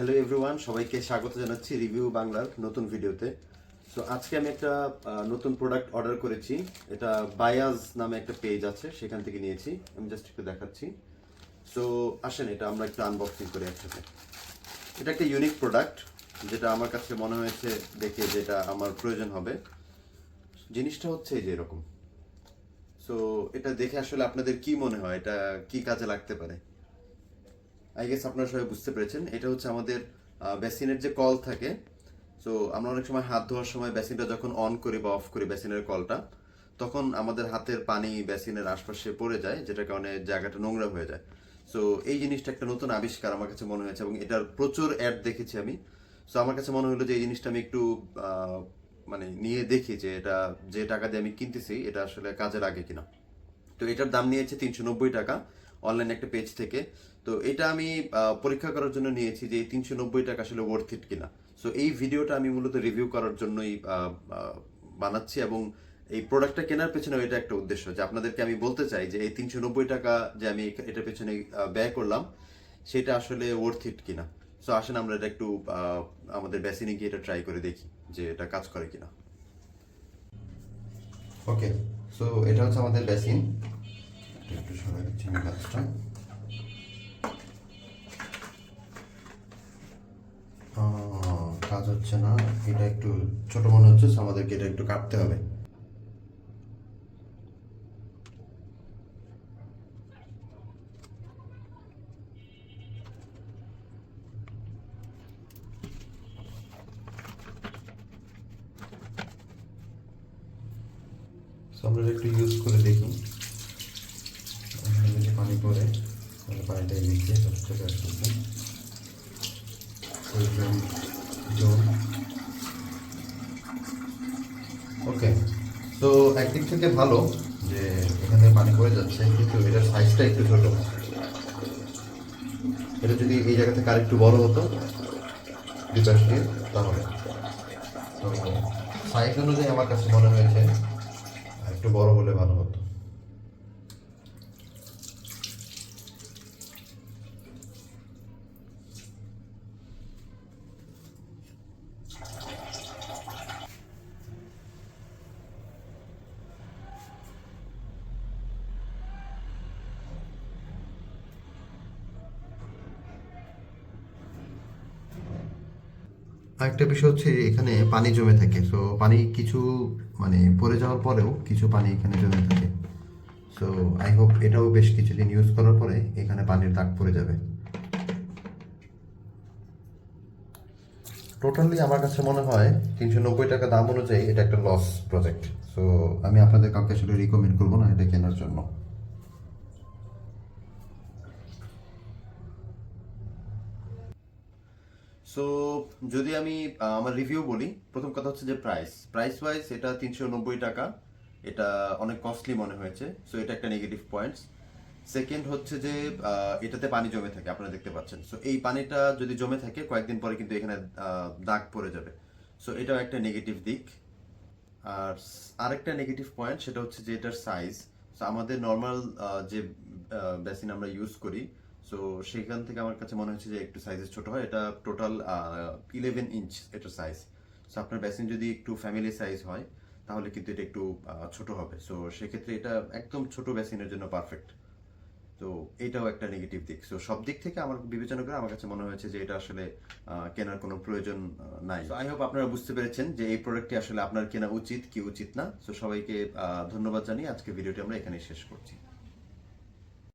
Hello everyone সবাইকে স্বাগত জানাচ্ছি রিভিউ বাংলার নতুন ভিডিওতে সো আজকে আমি একটা নতুন প্রোডাক্ট অর্ডার করেছি। এটা বায়াজ নামে একটা পেজ আছে, সেখান থেকে নিয়েছি। আমি জাস্ট একটু দেখাচ্ছি। সো আসেন এটা আমরা একটু আনবক্সিং করি একসাথে। এটা একটা ইউনিক প্রোডাক্ট যেটা আমার কাছে মনে হয়েছে দেখে যেটা আমার প্রয়োজন হবে। জিনিসটা হচ্ছে এই যে এরকম। সো এটা দেখে আসলে আপনাদের কি মনে হয়? এটা কি কাজে লাগতে পারে? আই গেস আপনারা সবাই বুঝতে পেরেছেন, এটা হচ্ছে আমাদের বেসিনের যে কল থাকে সো আমরা অনেক সময় হাত ধোয়ার সময় বেসিনটা যখন অন করি বা অফ করি বেসিনের কলটা তখন আমাদের হাতের পানি বেসিনের আশপাশে পড়ে যায়, যেটার কারণে জায়গাটা নোংরা হয়ে যায়। সো এই জিনিসটা একটা নতুন আবিষ্কার আমার কাছে মনে হয়েছে এবং এটার প্রচুর অ্যাড দেখেছি আমি। সো আমার কাছে মনে হলো যে এই জিনিসটা আমি একটু মানে নিয়ে দেখি যে এটা, যে টাকা দিয়ে আমি কিনতেছি, এটা আসলে কাজে লাগে কিনা। তো এটার দাম নিয়েছে তিনশো নব্বই টাকা। অনলাইন একটা পেজ থেকে। তো এটা আমি পরীক্ষা করার জন্য নিয়েছি যে তিনশো নব্বই টাকা আসলে ওয়ার্থ ইট কিনা। সো এই ভিডিওটা আমি মূলত রিভিউ করার জন্যই বানাচ্ছি এবং এই প্রোডাক্টটা কেনার পেছনে এটা একটা উদ্দেশ্য যে আপনাদেরকে আমি বলতে চাই যে এই তিনশো নব্বই টাকা যে আমি এটার পেছনে ব্যয় করলাম, সেটা আসলে ওয়ার্থ ইট কিনা। সো আসেন আমরা এটা একটু আমাদের বেসিনে গিয়ে এটা ট্রাই করে দেখি যে এটা কাজ করে কিনা। ওকে সো এটা হচ্ছে আমাদের বেসিন একটু সরাই দিচ্ছি আমি আহ, কাজ হচ্ছে না এটা একটু ছোট মনে হচ্ছে আমাদেরকে এটা একটু কাটতে হবে। আমরা একটু ইউজ করে দেখি। তাহলে পানিটা নিচে সবচেয়ে ব্যাস করবে ওকে তো একদিক থেকে ভালো যে এখানে পানি পড়ে যাচ্ছে, কিন্তু এটার সাইজটা একটু ছোট। এটা যদি এই জায়গা থেকে আরেকটু বড় হতো দিয়ে, তাহলে। তো সাইজ অনুযায়ী আমার কাছে মনে হয়েছে, একটু বড় হলে ভালো হতো। আরেকটা বিষয় হচ্ছে এখানে পানি জমে থাকে। সো পানি কিছু মানে পড়ে যাওয়ার পরেও কিছু পানি এখানে জমে থাকে। সো আই হোপ এটাও বেশ কিছুদিন ইউজ করার পরে এখানে পানির দাগ পড়ে যাবে। টোটালি আমার কাছে মনে হয় তিনশো নব্বই টাকা দাম অনুযায়ী এটা একটা লস প্রজেক্ট সো আমি আপনাদের কাউকে আসলে রিকমেন্ড করব না এটা কেনার জন্য। সো যদি আমি আমার রিভিউ বলি, প্রথম কথা হচ্ছে যে প্রাইস প্রাইস ওয়াইজ এটা তিনশো নব্বই টাকা। এটা অনেক কস্টলি মনে হয়েছে সো এটা একটা নেগেটিভ পয়েন্টস সেকেন্ড হচ্ছে যে এটাতে পানি জমে থাকে, আপনারা দেখতে পাচ্ছেন। সো এই পানিটা যদি জমে থাকে, কয়েকদিন পরে কিন্তু এখানে দাগ পড়ে যাবে। সো এটাও একটা নেগেটিভ দিক। আর আরেকটা নেগেটিভ পয়েন্ট সেটা হচ্ছে যে এটার সাইজ সো আমাদের নর্মাল যে বেসিন আমরা ইউজ করি সো সেখান থেকে আমার কাছে মনে হচ্ছে যে একটু সাইজের ছোট হয়। এটা টোটাল ইলেভেন ইঞ্চ এটার সাইজ সো আপনার বেসিন যদি একটু ফ্যামিলি সাইজ হয়, তাহলে কিন্তু এটা একটু ছোট হবে। সো সেক্ষেত্রে এটা একদম ছোট বেসিনের জন্য পারফেক্ট তো, এটাও একটা নেগেটিভ দিক। সো সব দিক থেকে আমার বিবেচনা করে আমার কাছে মনে হয়েছে যে এটা আসলে কেনার কোনো প্রয়োজন নাই। আই হোপ আপনারা বুঝতে পেরেছেন যে এই প্রোডাক্টটি আসলে আপনার কেনা উচিত, কি উচিত না। সো সবাইকে ধন্যবাদ জানিয়ে আজকে ভিডিওটি আমরা এখানেই শেষ করছি।